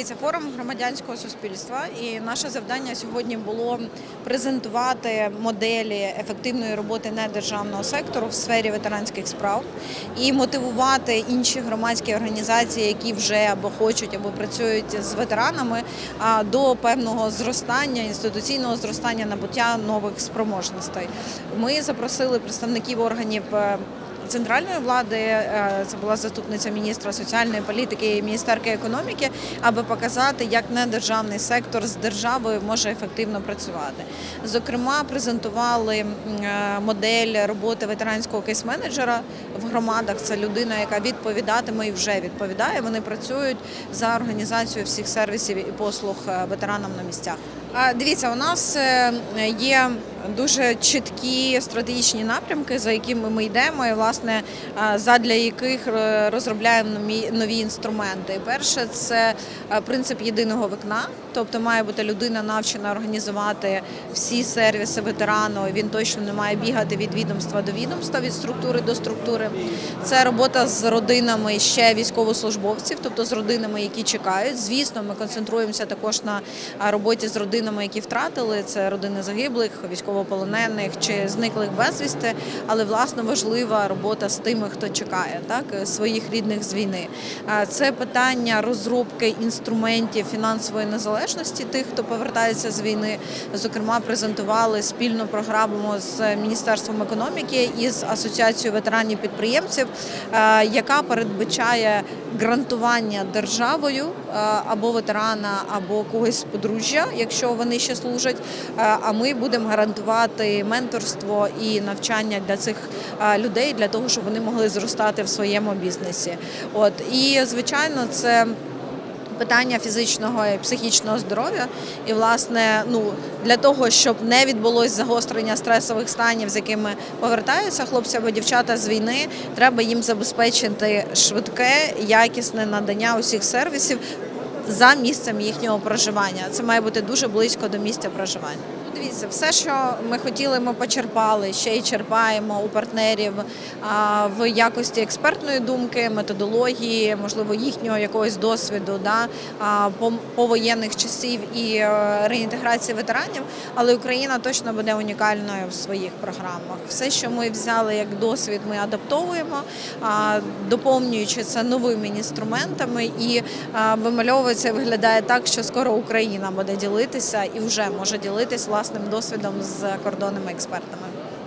Дивіться, форум громадянського суспільства, і наше завдання сьогодні було презентувати моделі ефективної роботи недержавного сектору в сфері ветеранських справ і мотивувати інші громадські організації, які вже або хочуть, або працюють з ветеранами, до певного зростання, інституційного зростання набуття нових спроможностей. Ми запросили представників органів. Центральної влади, е, це була заступниця міністра соціальної політики і міністерки економіки, аби показати, як недержавний сектор з державою може ефективно працювати. Зокрема, презентували е, модель роботи ветеранського кейс-менеджера в громадах. Це людина, яка відповідатиме і вже відповідає. Вони працюють за організацією всіх сервісів і послуг е, ветеранам на місцях. Дивіться, у нас є дуже чіткі стратегічні напрямки, за якими ми йдемо, і власне задля яких е, розробляємо нові- інструменти. Перше це е, принцип єдиного вікна, тобто має бути людина навчена організувати всі сервіси ветерану. Він точно не має бігати від відомства до відомства, від структури до структури. Це робота з родинами ще військовослужбовців, тобто з родинами, які чекають. Звісно, ми концентруємося також на роботі з родинами, які втратили це родини загиблих, військовополонених чи зниклих безвісти. Але власне важлива робота з тими, хто чекає, так своїх рідних з війни. Це питання розробки інструментів фінансової незалежності тих, хто повертається з війни. Зокрема, презентували спільну програму з міністерством економіки і з асоціацією ветеранів підприємців, яка передбачає грантування державою або ветерана, або когось з подружжя, якщо вони ще служать. А ми будемо гарантувати менторство і навчання для цих людей для того, щоб вони могли зростати в своєму бізнесі. От і звичайно, це питання фізичного і психічного здоров'я. І, власне, ну для того, щоб не відбулось загострення стресових станів, з якими повертаються хлопці або дівчата з війни, треба їм забезпечити швидке, якісне надання усіх сервісів за місцем їхнього проживання. Це має бути дуже близько до місця проживання. Ну, Дивіться, все, що ми хотіли, ми почерпали, ще й черпаємо у партнерів в якості експертної думки, методології, можливо, їхнього якогось досвіду, да, повоєнних часів і е, реінтеграції ветеранів. Але Україна точно буде унікальною в своїх програмах. Все, що ми взяли як досвід, ми адаптовуємо, доповнюючи це новими інструментами і вимальовується виглядає так, що скоро Україна буде ділитися і вже може ділитись власним досвідом з кордонними експертами.